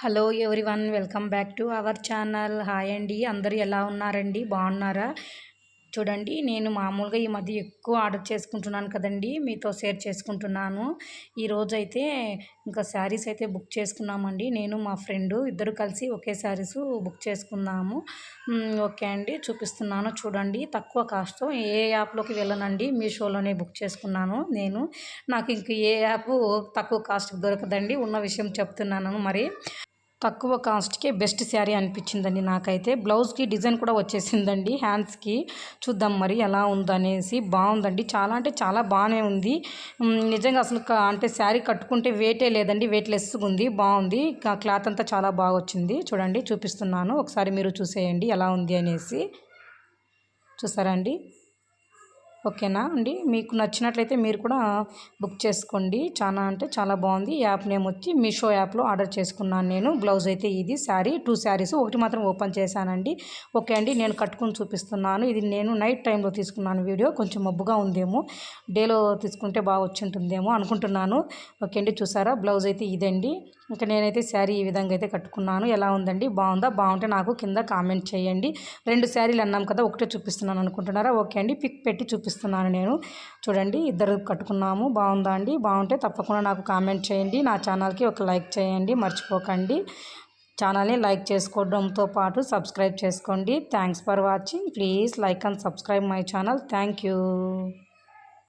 Hello one welcome back to our channel hi అండి అందరూ ఎలా ఉన్నారండి? బాగున్నారా? చూడండి నేను మామూలుగా ఈ మధ్య ఎక్కువ ఆర్డర్ చేసుకుంటున్నాను కదండి మీతో షేర్ చేసుకుంటున్నాను. ఈరోజు అయితే ఇంకా శారీస్ అయితే బుక్ చేసుకున్నామండి. నేను మా ఫ్రెండు ఇద్దరు కలిసి ఒకే శారీస్ బుక్ చేసుకున్నాము. ఓకే అండి చూపిస్తున్నాను. చూడండి తక్కువ కాస్ట్ ఏ యాప్లోకి వెళ్ళనండి మీషోలోనే బుక్ చేసుకున్నాను నేను. నాకు ఇంక ఏ యాప్ తక్కువ కాస్ట్ దొరకదండి ఉన్న విషయం చెప్తున్నాను మరి. తక్కువ కాస్ట్కే బెస్ట్ శారీ అనిపించిందండి నాకైతే. బ్లౌజ్కి డిజైన్ కూడా వచ్చేసిందండి హ్యాండ్స్కి. చూద్దాం మరి ఎలా ఉందనేసి. బాగుందండి చాలా అంటే చాలా బాగానే ఉంది. నిజంగా అసలు అంటే శారీ కట్టుకుంటే వెయిటే లేదండి వెయిట్ లెస్గా ఉంది బాగుంది క్లాత్ అంతా చాలా బాగా వచ్చింది. చూడండి చూపిస్తున్నాను. ఒకసారి మీరు చూసేయండి ఎలా ఉంది అనేసి. చూసారా అండి? ఓకేనా అండి? మీకు నచ్చినట్లయితే మీరు కూడా బుక్ చేసుకోండి. చాలా అంటే చాలా బాగుంది. యాప్ నేమ్ వచ్చి మీషో యాప్లో ఆర్డర్ చేసుకున్నాను నేను. బ్లౌజ్ అయితే ఇది శారీ. టూ శారీస్. ఒకటి మాత్రం ఓపెన్ చేశానండి. ఓకే అండి నేను కట్టుకుని చూపిస్తున్నాను. ఇది నేను నైట్ టైంలో తీసుకున్నాను వీడియో. కొంచెం మబ్బుగా ఉందేమో. డేలో తీసుకుంటే బాగా వచ్చి ఉంటుందేమో అనుకుంటున్నాను. ఓకే అండి చూసారా? బ్లౌజ్ అయితే ఇదండి. ఇంకా నేనైతే శారీ ఈ విధంగా అయితే కట్టుకున్నాను. ఎలా ఉందండి? బాగుందా? బాగుంటే నాకు కింద కామెంట్ చేయండి. రెండు శారీలు అన్నాం కదా ఒకటే చూపిస్తున్నాను అనుకుంటున్నారా? ఓకే అండి పిక్ పెట్టి చూపిస్తున్నాను నేను. చూడండి ఇద్దరు కట్టుకున్నాము. బాగుందా అండి? బాగుంటే తప్పకుండా నాకు కామెంట్ చేయండి. నా ఛానల్కి ఒక లైక్ చేయండి. మర్చిపోకండి. ఛానల్ని లైక్ చేసుకోవడంతో పాటు సబ్స్క్రైబ్ చేసుకోండి. Thanks for watching. Please like and subscribe my channel. Thank you.